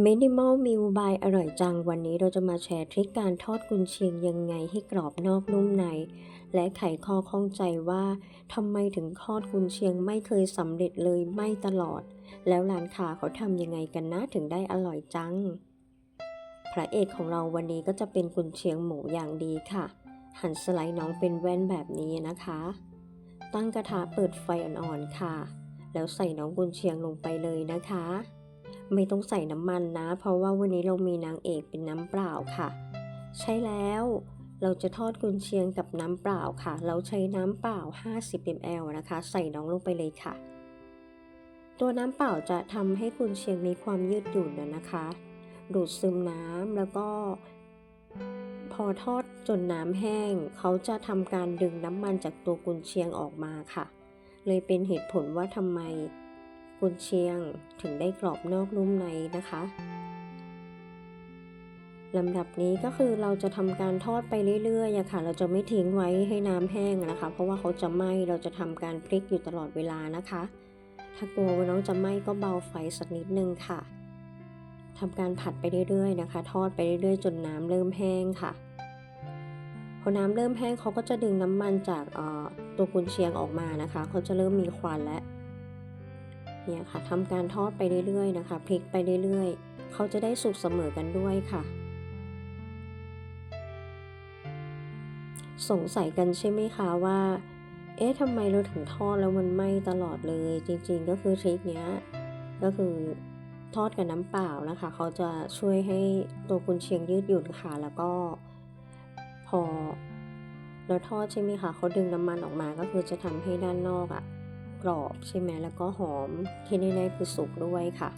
Minimal Meal by อร่อยจังวันนี้เราจะมาแชร์ทริคการทอดกุนเชียงยังไงให้กรอบนอกนุ่มใน และไขข้อข้องใจว่าทำไมถึงทอดกุนเชียงไม่เคยสำเร็จเลยไม่ตลอด แล้วร้านค้าเขาทำยังไงกันนะถึงได้อร่อยจัง พระเอกของเราวันนี้ก็จะเป็นกุนเชียงหมูอย่างดีค่ะ หั่นสไลด์น้องเป็นแว่นแบบนี้นะคะ ตั้งกระทะเปิดไฟอ่อนๆค่ะ แล้วใส่น้องกุนเชียงลงไปเลยนะคะ ไม่ต้องใส่น้ำมันนะ เพราะว่าวันนี้เรามีนางเอกเป็นน้ำเปล่าค่ะ ใช่แล้วเราจะทอดกุนเชียงกับน้ำเปล่าค่ะ เราใช้น้ำเปล่า 50 ml นะคะ ใส่น้องลงไปเลยค่ะ ตัวน้ำเปล่าจะทำให้กุนเชียงมีความยืดหยุ่นนะนะคะ ดูดซึมน้ำแล้วก็ พอทอดจนน้ำแห้ง เขาจะทำการดึงน้ำมันจากตัวกุนเชียงออกมาค่ะ เลยเป็นเหตุผลว่าทำไม กุนเชียงถึงได้กรอบนอกนุ่มในนะคะลำดับนี้ก็คือเราจะทำการทอดไปเรื่อยๆอะค่ะ เราจะไม่ทิ้งไว้ให้น้ำแห้งนะคะ เพราะว่าเขาจะไหม้ เราจะทำการพลิกอยู่ตลอดเวลานะคะ ถ้ากลัวว่าน้องจะไหม้ก็เบาไฟสักนิดนึงค่ะทำการผัดไปเรื่อยๆนะคะ ทอดไปเรื่อยๆ จนน้ำเริ่มแห้งค่ะพอน้ำเริ่มแห้งเขาก็จะดึงน้ำมันจากตัวกุนเชียงออกมานะคะ เขาจะเริ่มมีควันแล้ว เนี่ยค่ะทำการทอดไปเรื่อยๆนะคะพลิกไปเรื่อยๆ เขาจะได้สุกเสมอกันด้วยค่ะ สงสัยกันใช่ไหมคะว่า เอ๊ะทำไมเราถึงทอดแล้วมันไหม้ตลอดเลย จริงๆก็คือทริคเนี้ยก็คือทอดกับน้ำเปล่านะคะ เขาจะช่วยให้ตัวกุนเชียงยืดหยุ่นค่ะ แล้วก็พอเราทอดใช่ไหมคะเขาดึงน้ำมันออกมาก็คือจะทำให้ด้านนอกอะ่ะ กรอบใช่ไหมแล้วก็หอมที่แน่ๆคือสุกด้วยค่ะ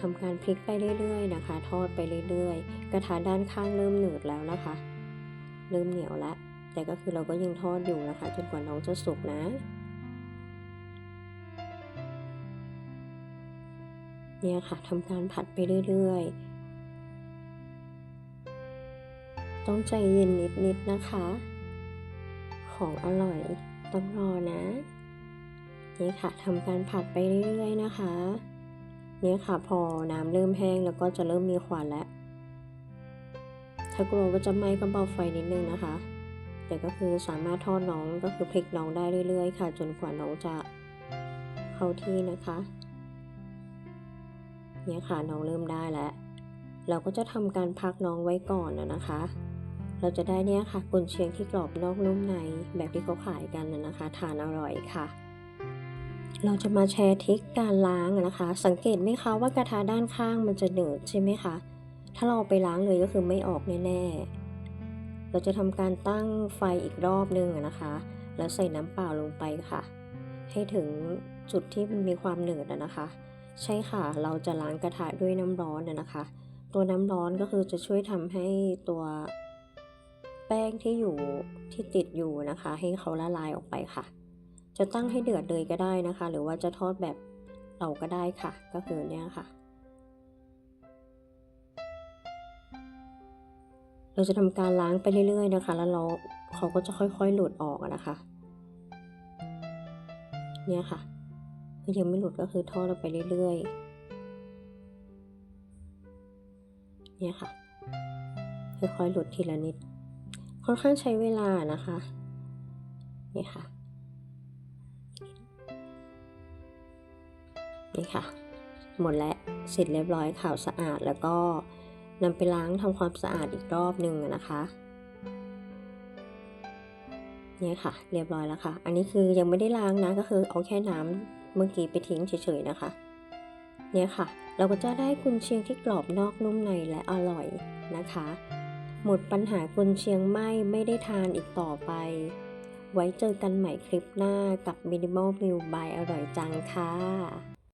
ทำการพลิกไปเรื่อยๆนะคะ ทอดไปเรื่อยๆ กระทะด้านข้างเริ่มหนืดแล้วนะคะ เริ่มเหนียวล้วแต่ก็คือเราก็ยังทอดอยู่นะคะจนกว่าน้องจะสุกนะ เนี่ยค่ะทำการผัดไปเรื่อยๆ ต้องใจเย็นนิดๆนะคะ ของอร่อยต้องรอนะ นี่ค่ะทำการผัดไปเรื่อยๆนะคะ เนี่ยค่ะพอน้ำเริ่มแห้งแล้วก็จะเริ่มมีควันแล้ว ถ้ากลัวว่าจะไหม้ก็เบาไฟนิดนึงนะคะแต่ก็คือสามารถทอดน้องก็คือพลิกน้องได้เรื่อยๆ ค่ะ จนกว่าน้องจะเข้าที่นะคะ เนี่ยค่ะน้องเริ่มได้แล้ว เราก็จะทำการพักน้องไว้ก่อนนะคะ เราจะได้เนี่ยค่ะกุนเชียงที่กรอบนอกนุ่มในแบบที่เขาขายกันนะคะ ทานอร่อยค่ะ เราจะมาแชร์ทริคการล้างนะคะ สังเกตไหมคะว่ากระทะด้านข้างมันจะเหนืดใช่ไหมคะ ถ้าเราไปล้างเลยก็คือไม่ออกแน่ๆ เราจะทำการตั้งไฟอีกรอบนึงนะคะ แล้วใส่น้ำเปล่าลงไปค่ะ ให้ถึงจุดที่มันมีความเหนืดนะคะ ใช่ค่ะ เราจะล้างกระทะด้วยน้ำร้อนนะคะ ตัวน้ำร้อนก็คือจะช่วยทำให้ตัวแป้งที่อยู่ที่ติดอยู่นะคะ ให้เขาละลายออกไปค่ะ จะตั้งให้เดือดเลยก็ได้นะคะ หรือว่าจะทอดแบบเราก็ได้ค่ะ ก็คือเนี่ยค่ะ เราจะทำการล้างไปเรื่อยๆนะคะ แล้วเราเขาก็จะค่อยๆหลุดออกนะคะ เนี่ยค่ะยังไม่หลุดก็คือทอดไปเรื่อยๆ เนี่ยค่ะ ค่อยๆหลุดทีละนิด ค่อนข้างใช้เวลานะคะนี่ค่ะ นี่ค่ะ หมดแล้วเสร็จเรียบร้อยขาวสะอาดแล้วก็นำไปล้างทำความสะอาดอีกรอบหนึ่งนะคะเนี่ยค่ะ เรียบร้อยแล้วค่ะ อันนี้คือยังไม่ได้ล้างนะก็คือเอาแค่น้ำเมื่อกี้ไปทิ้งเฉยๆนะคะ เนี่ยค่ะ เราก็จะได้กุนเชียงที่กรอบนอกนุ่มในและอร่อยนะคะ หมดปัญหากุนเชียงไหมไม่ได้ทานอีกต่อไป ไว้เจอกันใหม่คลิปหน้ากับ Minimal Meal by อร่อยจังค่ะ